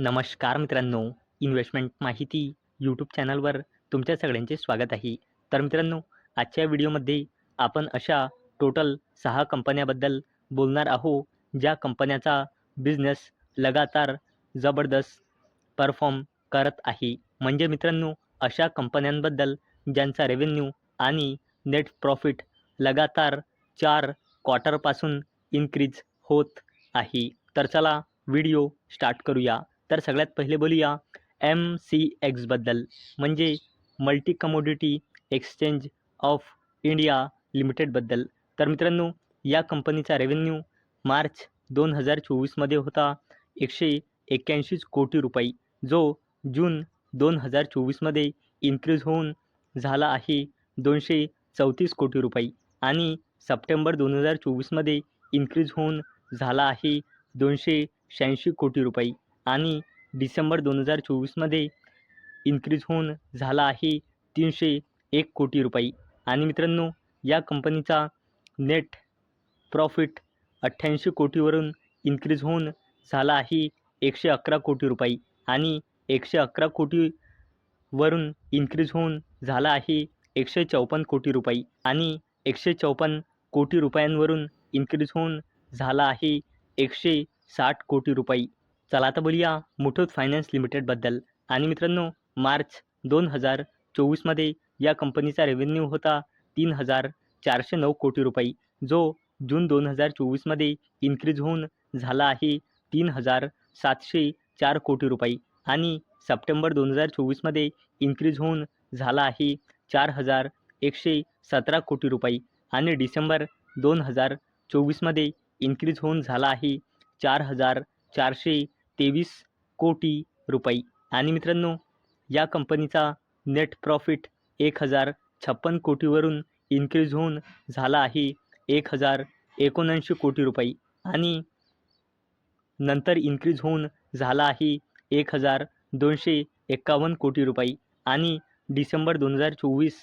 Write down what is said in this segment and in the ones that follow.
नमस्कार मित्रांनो इन्व्हेस्टमेंट माहिती यूट्यूब चॅनलवर तुमच्या सगळ्यांचे स्वागत आहे. तर मित्रांनो आजच्या व्हिडिओमध्ये आपण अशा टोटल सहा कंपन्याबद्दल बोलणार आहो ज्या कंपन्याचा बिझनेस लगातार जबरदस्त परफॉर्म करत आहे. म्हणजे मित्रांनो अशा कंपन्यांबद्दल ज्यांचा रेव्हेन्यू आणि नेट प्रॉफिट लगातार चार क्वार्टरपासून इन्क्रीज होत आहे. तर चला व्हिडिओ स्टार्ट करूया. तर सगळ्यात पहिले बोलूया एम सी एक्सबद्दल म्हणजे multi commodity exchange of India लिमिटेडबद्दल तर मित्रांनो या कंपनीचा रेव्हेन्यू मार्च दोन हजार चोवीसमध्ये होता. एकशे एक्क्याऐंशीच कोटी रुपये. जो जून दोन हजार चोवीसमध्ये इन्क्रीज होऊन झाला आहे दोनशे चौतीस कोटी रुपये. आणि सप्टेंबर दोन हजार चोवीसमध्ये इन्क्रीज होऊन झाला आहे दोनशे शहाऐंशी कोटी रुपये. आणि डिसेंबर दोन हजार चोवीसमध्ये इन्क्रीज होऊन झाला आहे तीनशे एक कोटी रुपये. आणि मित्रांनो या कंपनीचा नेट प्रॉफिट अठ्ठ्याऐंशी कोटीवरून इन्क्रीज होऊन झाला आहे एकशे अकरा कोटी रुपये. आणि एकशे अकरा कोटीवरून इन्क्रीज होऊन झाला आहे एकशे चौपन्न कोटी रुपये. आणि एकशे चौपन्न कोटी रुपयांवरून इन्क्रीज होऊन झाला आहे एकशे साठ कोटी रुपये. चला आता बोलूया मुठूत फायनान्स लिमिटेडबद्दल आणि मित्रांनो मार्च दोन हजार चोवीसमध्ये या कंपनीचा रेव्हेन्यू होता तीन हजार चारशे नऊ कोटी रुपये जो जून दोन हजार चोवीसमध्ये इन्क्रीज होऊन झाला आहे तीन हजार सातशे चार कोटी रुपये. आणि सप्टेंबर दोन हजार चोवीसमध्ये इन्क्रीज होऊन झाला आहे चार हजार एकशे सतरा कोटी रुपये. आणि डिसेंबर दोन हजार चोवीसमध्ये इन्क्रीज होऊन झाला आहे चार हजार चारशे तेवीस कोटी रुपये. आणि मित्रांनो या कंपनीचा नेट प्रॉफिट एक हजार छप्पन कोटीवरून इन्क्रीज होऊन झाला आहे एक हजार एकोणऐंशी कोटी रुपये. आणि नंतर इन्क्रीज होऊन झाला आहे एक हजार दोनशे एक्कावन्न कोटी रुपये. आणि डिसेंबर दोन हजार चोवीस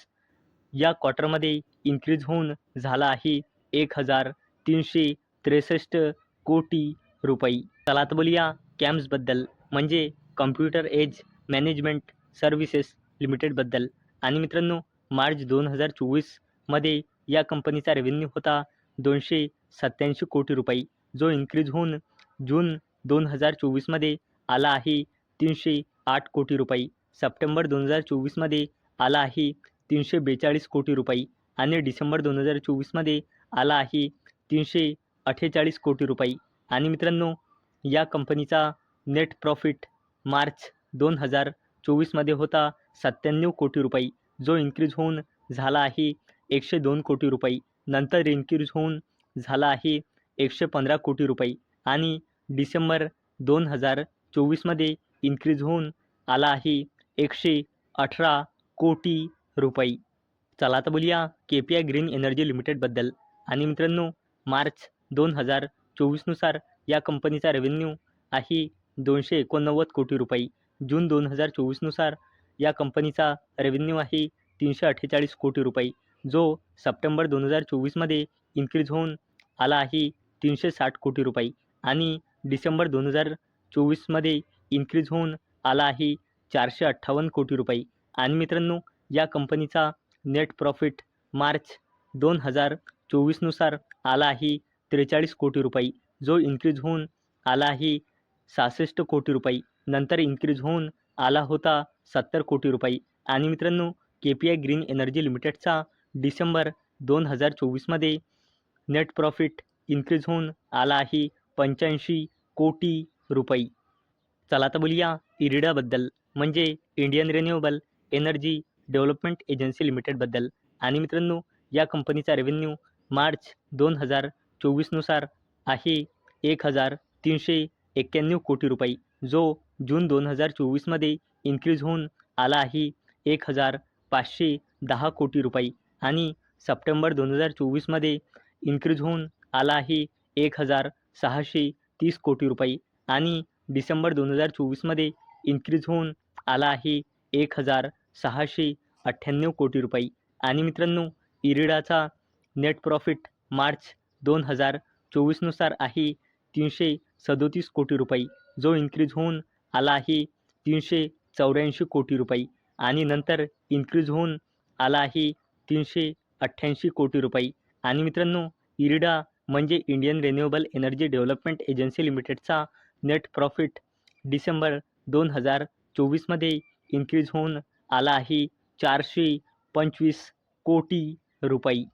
या क्वार्टरमध्ये इन्क्रीज होऊन झाला आहे एक हजार तीनशे त्रेसष्ट कोटी रुपये. चला आता बोलूया कॅम्सबद्दल म्हणजे कम्प्युटर एज मॅनेजमेंट सर्व्हिसेस लिमिटेडबद्दल. आणि मित्रांनो मार्च दोन हजार चोवीसमध्ये या कंपनीचा रेव्हेन्यू होता दोनशे सत्त्याऐंशी कोटी रुपये जो इन्क्रीज होऊन जून दोन हजार चोवीसमध्ये आला आहे तीनशे आठ कोटी रुपये. सप्टेंबर दोन हजार चोवीसमध्ये आला आहे तीनशे बेचाळीस कोटी रुपये. आणि डिसेंबर दोन हजार चोवीसमध्ये आला आहे तीनशे अठ्ठेचाळीस कोटी रुपये. आणि मित्रांनो या कंपनीचा नेट प्रॉफिट मार्च दोन हजार चोवीसमध्ये होता. सत्त्याण्णव कोटी रुपये. जो इन्क्रीज होऊन झाला आहे एकशे दोन कोटी रुपये. नंतर इन्क्रीज होऊन झाला आहे एकशे पंधरा कोटी रुपये. आणि डिसेंबर दोन हजार चोवीसमध्ये इन्क्रीज होऊन आला आहे एकशे अठरा कोटी रुपये. चला आता बोलूया K P I green energy लिमिटेडबद्दल. आणि मित्रांनो मार्च दोन हजार चोवीसनुसार या कंपनीचा रेव्हेन्यू आहे दोनशे एकोणनव्वद कोटी रुपये. जून दोन हजार चोवीसनुसार या कंपनीचा रेव्हेन्यू आहे तीनशे अठ्ठेचाळीस कोटी रुपये. जो सप्टेंबर दोन हजार चोवीसमध्ये इन्क्रीज होऊन आला आहे तीनशे साठ कोटी रुपये. आणि डिसेंबर दोन हजार चोवीसमध्ये इन्क्रीज होऊन आला आहे चारशे अठ्ठावन्न कोटी रुपये. आणि मित्रांनो या कंपनीचा नेट प्रॉफिट मार्च दोन हजार चोवीसनुसार आला आहे त्रेचाळीस कोटी रुपये. जो इन्क्रीज होऊन आला आहे सहासष्ट कोटी रुपये. नंतर इन्क्रीज होऊन आला होता सत्तर कोटी रुपये. आणि मित्रांनो K P I green energy लिमिटेडचा December दोन हजार चोवीसमध्ये नेट प्रॉफिट इन्क्रीज होऊन आला आहे पंच्याऐंशी कोटी रुपये. चला आता बोलूया इरिडाबद्दल म्हणजे Indian renewable energy development agency लिमिटेडबद्दल आणि मित्रांनो या कंपनीचा रेव्हेन्यू मार्च दोन हजार चोवीसनुसार आहे. एक हजार तीनशे एक्क्याण्णव कोटी रुपये. जो जून दोन हजार चोवीसमध्ये इन्क्रीज होऊन आला आहे. एक हजार पाचशे दहा कोटी रुपये. आणि सप्टेंबर दोन हजार चोवीसमध्ये इन्क्रीज होऊन आला आहे. एक हजार सहाशे तीस कोटी रुपये. आणि डिसेंबर दोन हजार चोवीसमध्ये इन्क्रीज होऊन आला आहे. एक हजार सहाशे अठ्ठ्याण्णव कोटी रुपये. आणि मित्रांनो इरिडाचा नेट प्रॉफिट मार्च दोन हजार चोवीसनुसार आहे. तीनशे सदोतीस कोटी रुपये. जो इन्क्रीज होऊन आला आहे तीनशे चौऱ्याऐंशी कोटी रुपये. आणि नंतर इन्क्रीज होऊन आला आहे तीनशे अठ्ठ्याऐंशी कोटी रुपये. आणि मित्रांनो इरिडा म्हणजे Indian renewable energy development agency लिमिटेडचा net profit December दोन हजार चोवीसमध्ये इन्क्रीज होऊन आला आहे चारशे पंचवीस कोटी रुपये.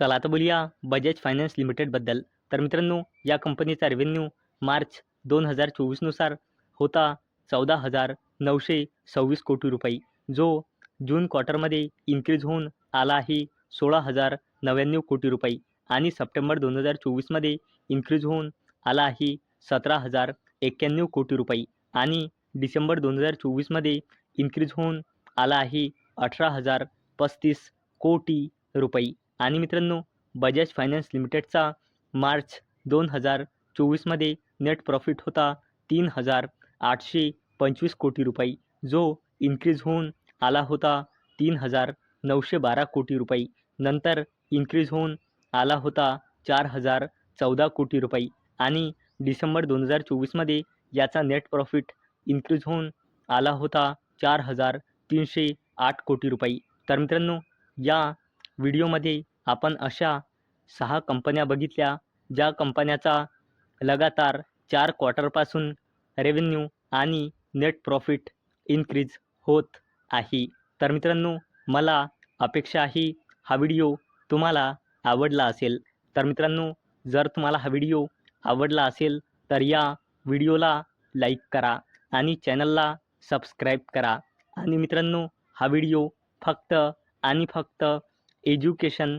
चला आता बोलूया बजाज फायनान्स लिमिटेडबद्दल. तर मित्रांनो या कंपनीचा रेव्हेन्यू मार्च दोन हजार चोवीसनुसार होता चौदा हजार नऊशे सव्वीस कोटी रुपये जो जून क्वार्टरमध्ये इन्क्रीज होऊन आला आहे सोळा हजार नव्याण्णव कोटी रुपये आणि सप्टेंबर दोन हजार चोवीसमध्ये इन्क्रीज होऊन आला आहे सतरा हजार एक्क्याण्णव कोटी रुपये आणि डिसेंबर दोन हजार चोवीसमध्ये इन्क्रीज होऊन आला आहे अठरा हजार पस्तीस कोटी रुपये. आणि मित्रांनो बजाज फायनान्स लिमिटेडचा मार्च दोन हजार चोवीसमध्ये नेट प्रॉफिट होता तीन हजार आठशे पंचवीस कोटी रुपये. जो इन्क्रीज होऊन आला होता तीन हजार नऊशे बारा कोटी रुपये. नंतर इन्क्रीज होऊन आला होता चार हजार चौदा कोटी रुपये. आणि डिसेंबर दोन हजार चोवीसमध्ये याचा नेट प्रॉफिट इन्क्रीज होऊन आला होता चार हजार तीनशे आठ कोटी रुपये. तर मित्रांनो या व्हिडिओमध्ये आपण अशा सहा कंपन्या बघितल्या ज्या कंपन्याचा लगातार चार क्वार्टरपासून रेव्हेन्यू आणि नेट प्रॉफिट इन्क्रीज होत आहे. तर मित्रांनो मला अपेक्षा आहे हा व्हिडिओ तुम्हाला आवडला असेल. तर मित्रांनो जर तुम्हाला हा व्हिडिओ आवडला असेल तर या व्हिडिओला लाईक करा आणि चॅनलला सबस्क्राईब करा. आणि मित्रांनो हा व्हिडिओ फक्त आणि फक्त एज्युकेशन